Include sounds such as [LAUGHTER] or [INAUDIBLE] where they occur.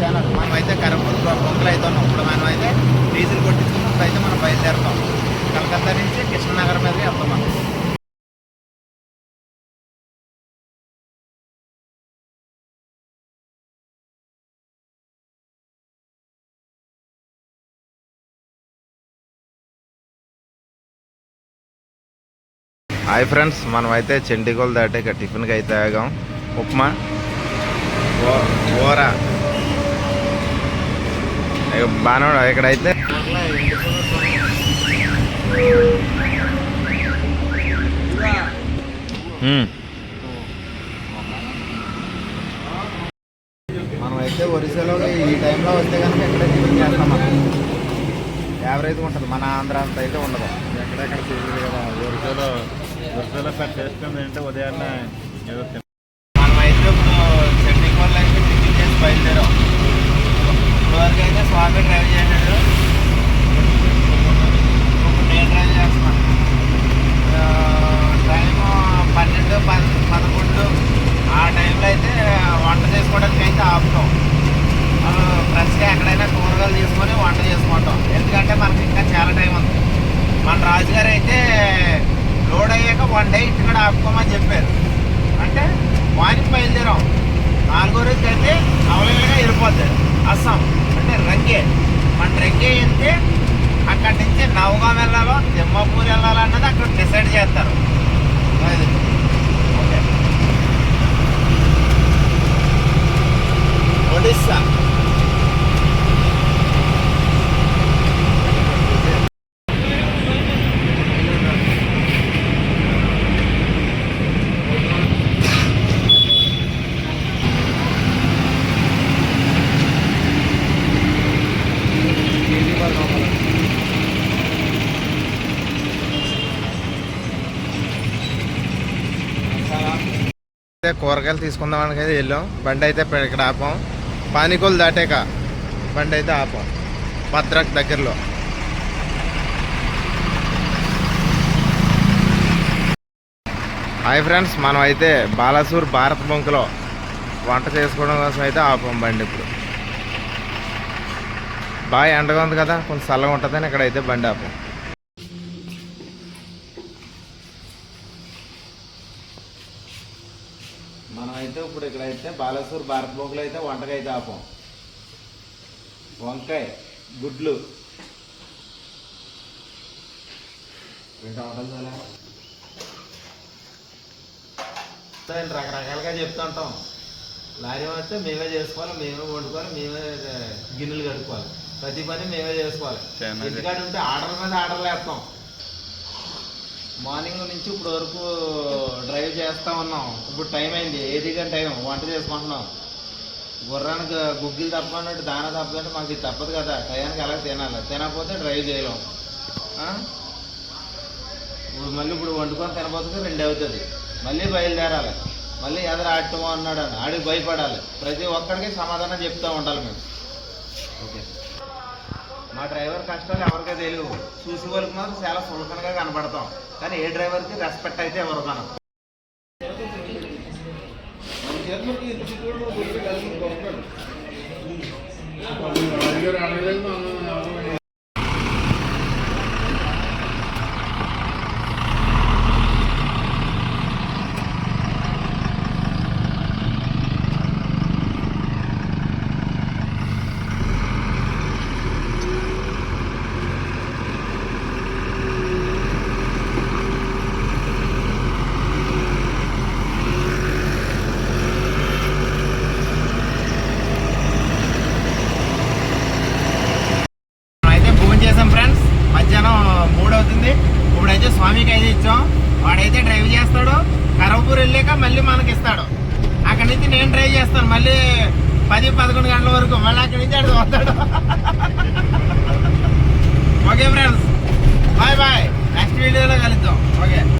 Channel మనమైతే కరంపూర్ కరపూర్ అయితే ఉన్నాం. ఇప్పుడు మనం అయితే డీజిల్ కొట్టించుకుని అయితే మనం బయలుదేరుతాం. కలకత్తా నుంచి కృష్ణనగర్ మీదకి వెళ్తాం మనం. హాయ్ ఫ్రెండ్స్ మనం అయితే చండీగోల్ దాటే ఇక టిఫిన్కి అయితే ఆగాం. ఉప్మా ఓరా. బాగానే ఉండదు ఇక్కడైతే. మ్మ్. మనం అయితే ఒరిస్సాలో ఈ టైంలో వస్తే కనుక ఇక్కడ టిఫిన్ చేస్తాం మనం. యావరేజ్ ఉంటుంది. మన ఆంధ్ర అంత అయితే ఉండదు. ఎక్కడెక్కడ తెలియదు కదా? వరుసలో కట్ చేసుకుంది అంటే ఉదయాన్నే ఏదో తిన- మనం అయితే ఇప్పుడు చండీగఢ్ అయితే టిఫిన్ చేసి బయలుదేరాం ఇప్పుడు వరకు అయితే స్వామి డ్రైవ్ చేశాడు ఇప్పుడు నేను డ్రైవ్ చేస్తున్నాను ఆ, టైము పన్నెండు పద పదకొండు ఆ టైంలో అయితే వంట చేసుకోవడానికి అయితే ఆపుతాం ఆ, ఫ్రెష్గా ఎక్కడైనా కూరగాయలు తీసుకొని వంట చేసుకుంటాం ఎందుకంటే మనకి ఇంకా చాలా టైం ఉంది మన రాజుగారు అయితే లోడ్ అయ్యాక వన్ డే ఇక్కడ ఆపుకోమని చెప్పారు. అంటే వానికి బయలుదేరాం. నాలుగో రోజుకి అయితే అవైలబుల్గా వెళ్ళిపోద్ది అస్సాం అంటే రంగే. మన రంగే వెళ్తే అక్కడి నుంచి నవగాం వెళ్ళాలో తిమ్మాపూర్ వెళ్ళాలో అన్నది అక్కడ డిసైడ్ చేస్తారు అది ఓకే ఒడిస్సా అయితే కూరగాయలు తీసుకుందామని అయితే వెళ్ళాం. బండి అయితే ఇక్కడ ఆపాం. పానీకోలు దాటాక బండి అయితే ఆపాం. భద్రక్ దగ్గరలో. హాయ్ ఫ్రెండ్స్ మనం అయితే బాలాసూర్ భారత్ బంకులో వంట చేసుకోవడం కోసం అయితే ఆపాం బండి ఇప్పుడు. బాగా ఎండగా ఉంది కదా కొంచెం చల్లగా ఉంటుందని ఇక్కడైతే బండి ఆపాం మనం అయితే ఇప్పుడు ఇక్కడైతే బాలాసూర్ భారత్ బొగ్గులు అయితే వంటకైతే ఆపాం వంకాయ గుడ్లు. ఇంకా వంటలు చాలా. సరే, రకరకాలుగా చెప్తుంటాం లారీ వస్తే మేమే చేసుకోవాలి మేమే వండుకోవాలి మేమే గిన్నెలు కడుక్కోవాలి. ప్రతి పని మేమే చేసుకోవాలి. ఇంటికాడ ఉంటే ఆర్డర్ మీద ఆర్డర్లు వేస్తాం. మార్నింగ్ నుంచి ఇప్పుడు వరకు డ్రైవ్ చేస్తా ఉన్నాం. ఇప్పుడు టైం అయింది. ఏది కానీ టైం? వంట చేసుకుంటున్నాం. గుర్రానికి గుగ్గిలు తప్పనట్టు దాన తప్పదంటే మాకు ఇది తప్పదు కదా. టయానికి ఎలా తినాలి? తినకపోతే డ్రైవ్ చేయలేం. ఇప్పుడు మళ్ళీ ఇప్పుడు వండుకొని తినబోతుంది రెండు అవుతుంది. మళ్ళీ బయలుదేరాలి. మళ్ళీ ఎదరు ఆడటమో అన్నాడు అని. ఆడికి భయపడాలి. ప్రతి ఒక్కరికి సమాధానం చెప్తూ ఉండాలి మేము. ఓకే. మా డ్రైవర్ కష్టాలు ఎవరికీ తెలియవు చూసి వాళ్ళకి మాత్రం చాలా సులకనగా కనబడతాం కానీ ఏ డ్రైవర్కి రెస్పెక్ట్ అయితే ఎవరు మనం భోజనం చేసాం ఫ్రెండ్స్ మధ్యాహ్నం మూడు అవుతుంది ఇప్పుడైతే స్వామికి అయితే ఇచ్చాం. వాడైతే డ్రైవ్ చేస్తాడు. కరవపూర్ వెళ్ళాక మళ్ళీ మనకి ఇస్తాడు అక్కడి నుంచి నేను డ్రైవ్ చేస్తాను. మళ్ళీ పది పదకొండు గంటల వరకు. మళ్ళీ అక్కడి నుంచి అడు వస్తాడు [LAUGHS] okay friends bye bye. Next వీడియోలో కలుద్దాం. ఓకే.